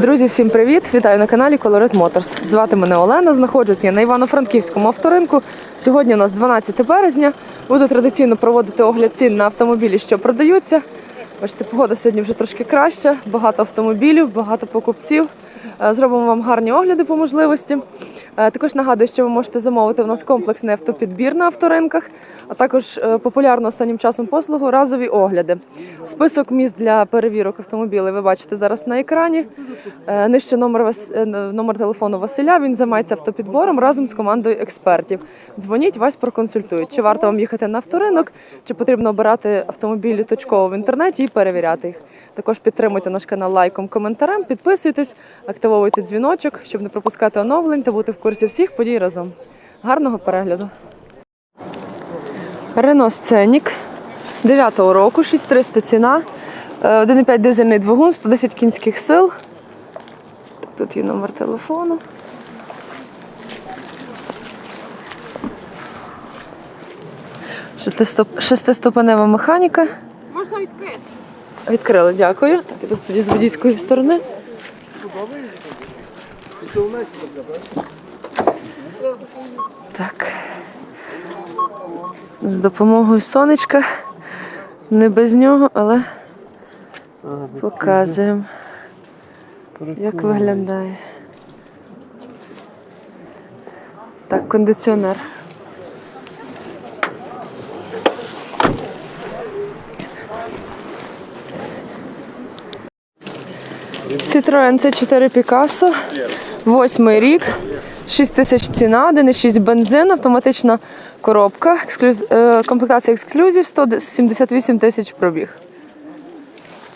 Друзі, всім привіт! Вітаю на каналі Colorit Motors. Звати мене Олена. Знаходжусь я на Івано-Франківському авторинку. Сьогодні у нас 12 березня. Буду традиційно проводити огляд цін на автомобілі, що продаються. Бачите, погода сьогодні вже трошки краща. Багато автомобілів, багато покупців. Е, Зробимо вам гарні огляди по можливості. Е, Також нагадую, що ви можете замовити у нас комплексний автопідбір на авторинках, а також е, популярну останнім часом послугу разові огляди. Список міст для перевірок автомобілів ви бачите зараз на екрані. Нижче номер, номер телефону Василя. Він займається автопідбором разом з командою експертів. Дзвоніть, вас проконсультують. Чи варто вам їхати на авторинок, чи потрібно обирати автомобілі точково в інтернеті і перевіряти їх. Також підтримуйте наш канал лайком, коментарем, підписуйтесь, активовуйте дзвіночок, щоб не пропускати оновлень та бути в курсі всіх подій разом. Гарного перегляду! Рено Сценік 9-го року, 6300 ціна, е, 1,5 дизельний двигун, 110 кінських сил. Тут є номер телефону. Шестиступенева механіка. Можна відкрити. Відкрили, дякую. Так, іду тоді з водійської сторони. Так. З допомогою сонечка. Не без нього, але показуємо, як виглядає. Так, кондиціонер. Citroen C4 Picasso, восьмий рік, 6 тисяч ціна, 1,6 бензин, автоматична коробка, ексклюз... е, комплектація ексклюзів, 178 тисяч пробіг.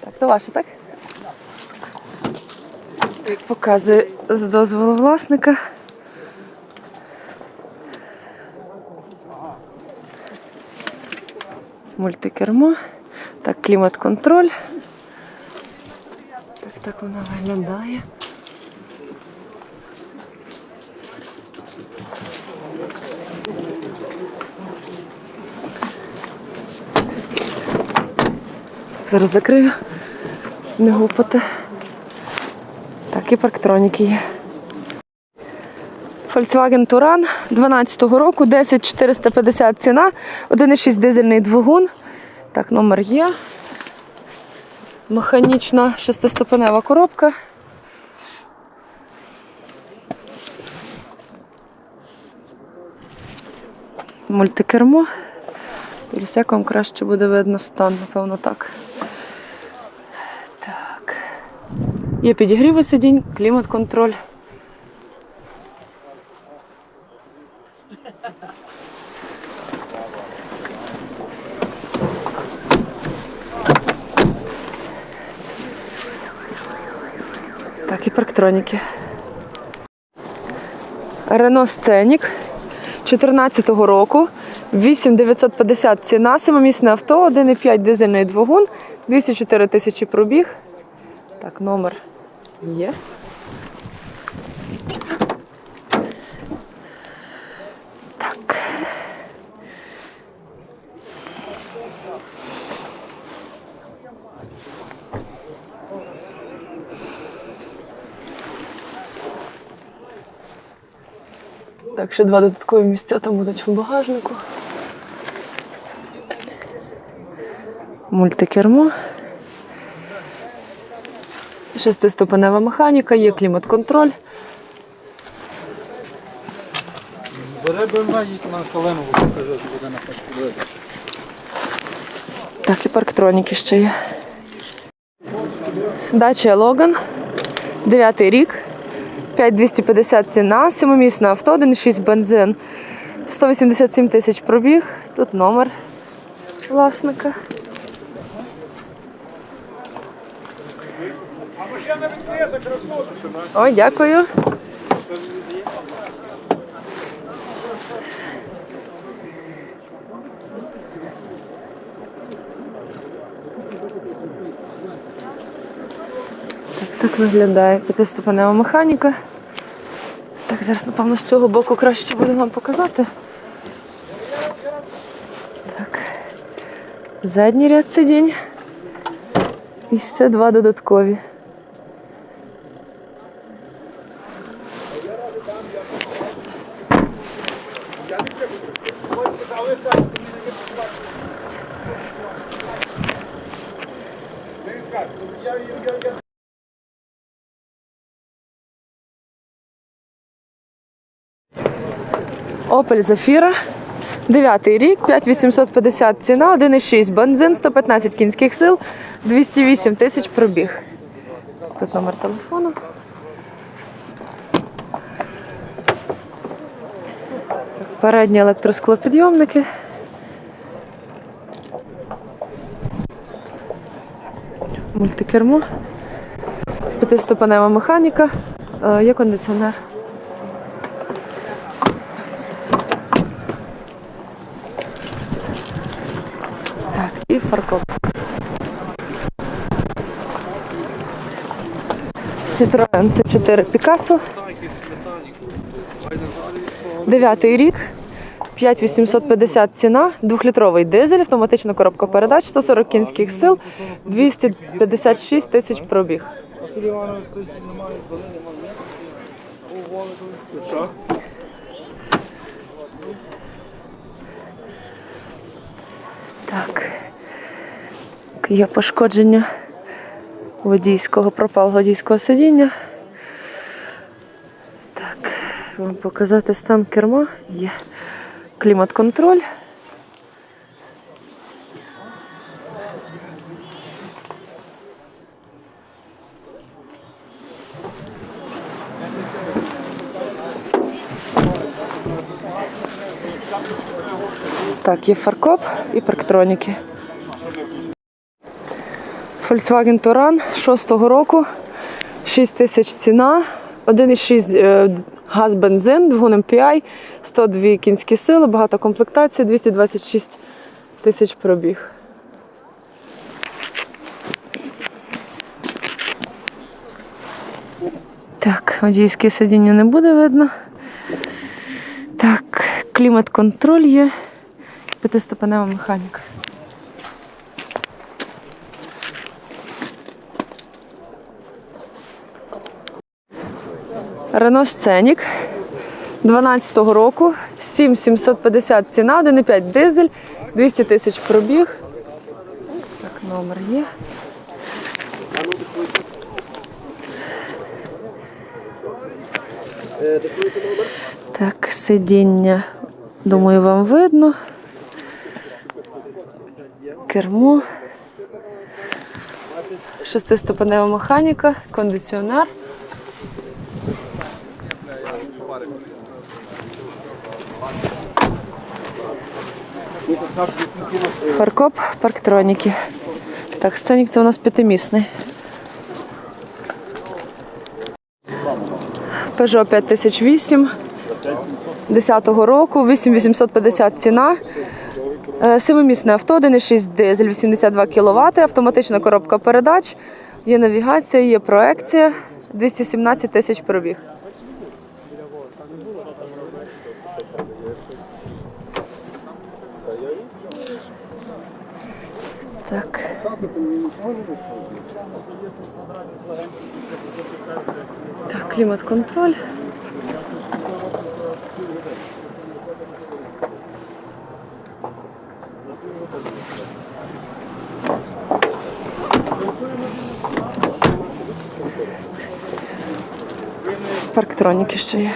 Так, то ваше, так? Показую з дозволу власника. Мультикермо. Так, клімат-контроль. Так, вона виглядає. Зараз закрию. Не гупати. Так, і парктроніки є. Volkswagen Touran 12-го року, 10450 ціна, 1,6 дизельний двигун. Так, номер є. Механічна шестиступенева коробка. Мультикермо. Дивлюсь, як вам краще буде видно стан, напевно, так. Так. Є підігріви сидінь, клімат-контроль. Парктроніки. Рено Сценік 14-го року. 8950 ціна, семимісне авто, 1,5 дизельний двигун, 204 тисячі пробіг. Так, номер є. Так, ще два додаткові місця там будуть в багажнику. Мультикермо. Шестиступенева механіка, є клімат-контроль. Бере БМВ, їдь на шалену, покаже, буде на фестивалі. Так, і парктроніки ще є. Дача Логан. Дев'ятий рік. 5250 ціна, сімомісне авто, 1,6 бензин. 187 тисяч пробіг. Тут номер власника. Ой, дякую. Так виглядає п'ятиступенева механіка. Так, зараз, напевно, з цього боку краще буду вам показати. Так. Задній ряд сидінь. І ще два додаткові. Opel Zafira. Дев'ятий рік, 5850 ціна, 1,6 бензин, 115 кінських сил, 208 тисяч пробіг. Тут номер телефону. Передні електросклопідйомники. Мультикермо. П'ятиступенева механіка. Е, Є кондиціонер. І. Citroen C4 Picasso. Дев'ятий рік. 5850 ціна, двохлітровий дизель, автоматична коробка передач, 140 кінських сил, 256 тисяч пробіг. Так. Є пошкодження водійського, пропал водійського сидіння. Так, вам показати стан керма. Є клімат-контроль. Так, є фаркоп і парктроніки. Volkswagen Touran 6-го року, 6 тисяч ціна, 1,6 е, газ бензин, двигун MPI, 102 кінські сили, багата комплектація, 226 тисяч пробіг. Так, водійське сидіння не буде видно. Так, клімат-контроль є, п'ятиступенева механіка. Рено Сценік 12-го року, 7750 ціна, 1,5 дизель, 200 тисяч пробіг. Так, номер є. Так, сидіння, думаю, вам видно. Кермо. Шестиступенева механіка, кондиціонер. Фаркоп, парктроніки. Так, сценік це у нас п'ятимісний. Peugeot 5008 10-го року, 8850 ціна. Е, Семимісне авто, 1,6 дизель, 82 кВт, автоматична коробка передач, є навігація, є проекція, 217 тисяч пробіг. Так. Так, клімат-контроль. Парктроніки ще є.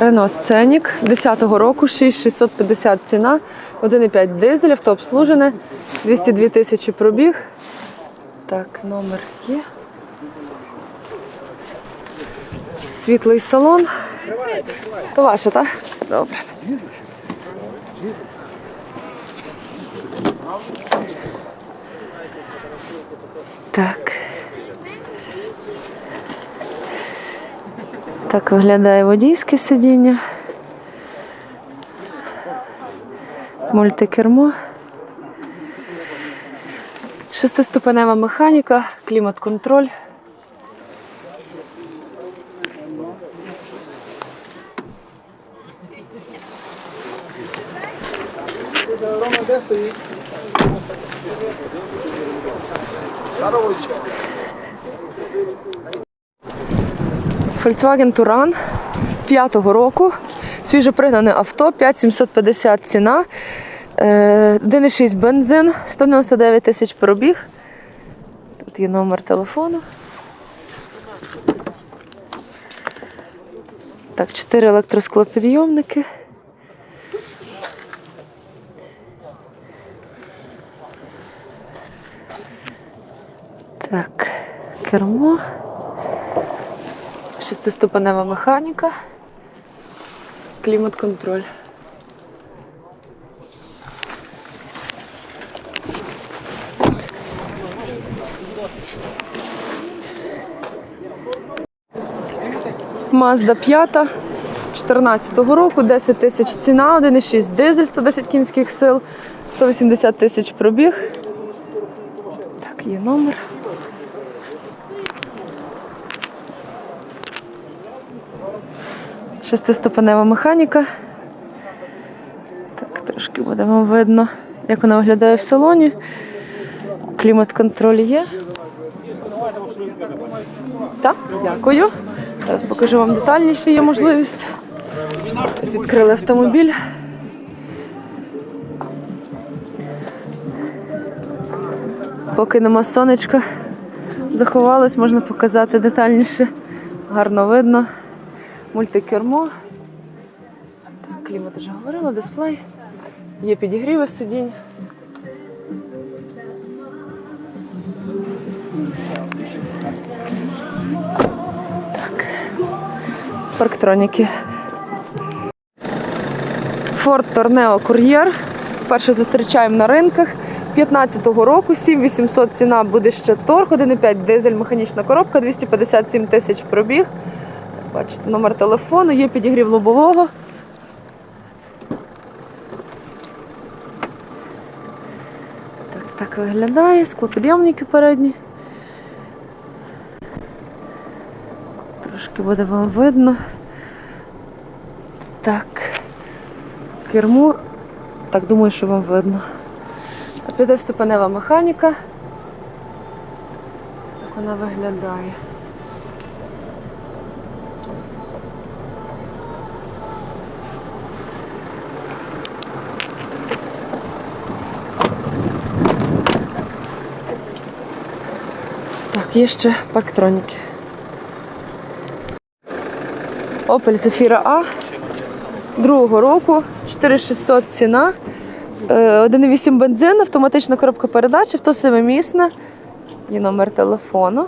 Рено Сценік 10-го року, 6650 ціна, 1,5 дизель, авто обслужене, 202 тисячі пробіг. Так, номер є. Світлий салон. То ваше, так? Добре. Так. Так виглядає водійське сидіння. Мультикермо. Шестиступенева механіка, клімат-контроль. Volkswagen Touran 5-го року, Свіжопригнане авто, 5750 ціна. Е, 1,6 бензин, 199 тисяч пробіг. Тут є номер телефону. Так, 4 електросклопідйомники. Так, кермо. Шестиступенева механіка. Клімат-контроль. Mazda 5 14-го року, 10 тисяч ціна, 1,6 дизель, 110 кінських сил, 180 тисяч пробіг. Так, є номер. Шестиступенева механіка. Так, трошки буде вам видно, як вона виглядає в салоні. Клімат-контроль є. Так, дякую. Зараз покажу вам детальніше, є можливість. Відкрили автомобіль. Поки нема сонечка, заховалось, можна показати детальніше. Гарно видно. Мультикермо. Клімат вже говорила, дисплей. Є підігріви сидінь. Так. Парктроніки. Ford Torneo Courier. Вперше зустрічаємо на ринках. 15-го року 7800 ціна буде ще торг, 1,5 дизель, механічна коробка, 257 тисяч пробіг. Бачите, номер телефону, є підігрів лобового. Так, так виглядає, склопідйомники передні. Трошки буде вам видно. Так. Кермо. Так, думаю, що вам видно. П'ятиступенева механіка. Так вона виглядає. Є ще парктроніки. Opel Zafira A другого року, 4600 ціна, Е, 1,8 бензин, автоматична коробка передач, авто семимісне, є номер телефону.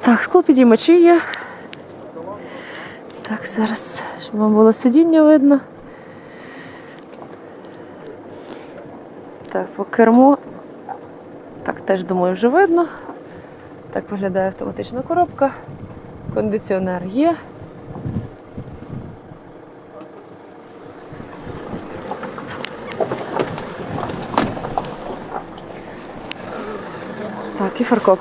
Так, склопідіймачі є. Так, зараз, щоб вам було сидіння видно. Так, по керму. Так, теж думаю, вже видно. Так виглядає автоматична коробка. Кондиціонер є. Так, і фаркоп.